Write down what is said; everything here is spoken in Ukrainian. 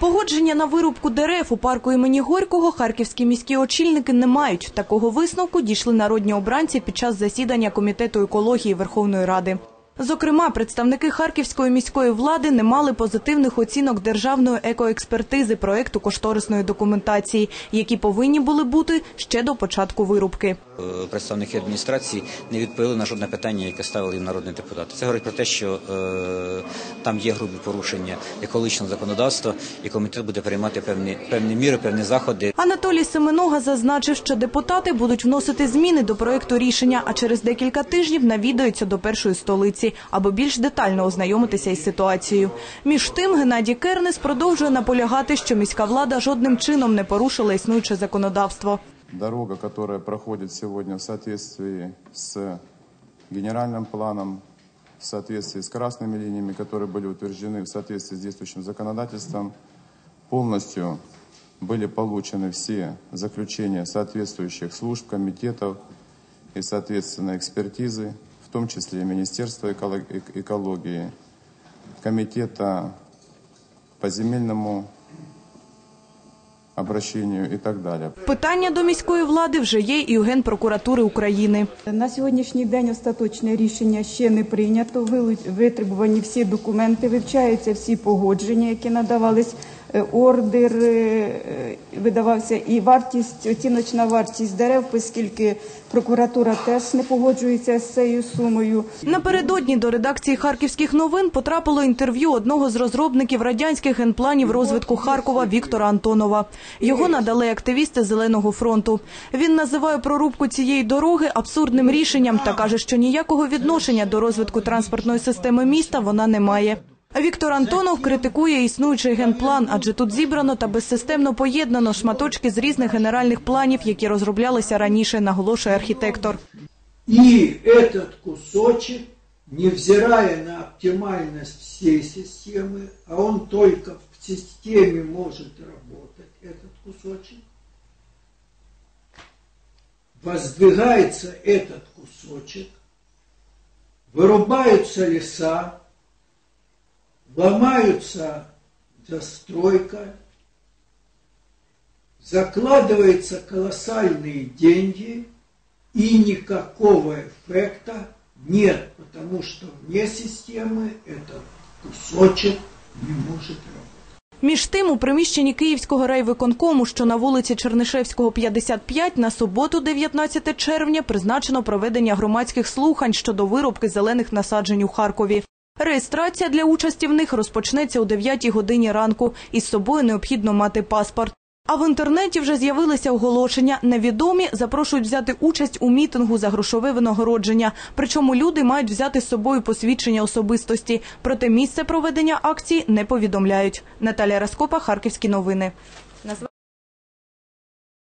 Погодження на вирубку дерев у парку імені Горького харківські міські очільники не мають. Такого висновку дійшли народні обранці під час засідання Комітету екології Верховної Ради. Зокрема, представники харківської міської влади не мали позитивних оцінок державної екоекспертизи проекту кошторисної документації, які повинні були бути ще до початку вирубки. Е, представники адміністрації не відповіли на жодне питання, яке ставили їм народні депутати. Це говорить про те, що е, там є грубі порушення екологічного законодавства, і комітет буде приймати певні певні міри, певні заходи. Анатолій Семенога зазначив, що депутати будуть вносити зміни до проекту рішення, а через декілька тижнів навідаються до першої столиці, аби більш детально ознайомитися із ситуацією. Між тим, Геннадій Кернес продовжує наполягати, що міська влада жодним чином не порушила існуюче законодавство. Дорога, которая проходит сегодня в соответствии с генеральным планом, в соответствии с красными линиями, которые были утверждены в соответствии с действующим законодательством, полностью были получены все заключения соответствующих служб, комитетов и, соответственно, экспертизы, в том числе и Министерства эколо- эк- экологии, Комитета по земельному обращению и так далее. Питання до міської влади вже є і у Генпрокуратури України. На сьогоднішній день остаточне рішення ще не прийнято. Вилу- Витребувані всі документи, вивчаються всі погодження, які надавались. Е, Ордер е, видавався і вартість, оціночна вартість дерев, оскільки прокуратура теж не погоджується з цією сумою. Напередодні до редакції харківських новин потрапило інтерв'ю одного з розробників радянських генпланів розвитку Харкова Віктора Антонова. Його надали активісти Зеленого фронту. Він називає прорубку цієї дороги абсурдним рішенням та каже, що ніякого відношення до розвитку транспортної системи міста вона не має. Віктор Антонов критикує існуючий генплан, адже тут зібрано та безсистемно поєднано шматочки з різних генеральних планів, які розроблялися раніше, наголошує архітектор. И этот кусочек, невзирая на оптимальность всей системы, а он только в системе может работать, этот кусочек, воздвигается этот кусочек, вырубаются леса, ломаются застройка, закладываются колоссальные деньги, и никакого эффекта нет, потому что вне системы этот кусочек не может работать. Між тим, у приміщенні Київського райвиконкому, що на вулиці Чернишевського, 55, на суботу, 19 червня, призначено проведення громадських слухань щодо вирубки зелених насаджень у Харкові. Реєстрація для участі в них розпочнеться о 9 годині ранку. Із собою необхідно мати паспорт. А в інтернеті вже з'явилися оголошення. Невідомі запрошують взяти участь у мітингу за грошове винагородження. Причому люди мають взяти з собою посвідчення особистості. Проте місце проведення акції не повідомляють. Наталія Раскопа, Харківські новини.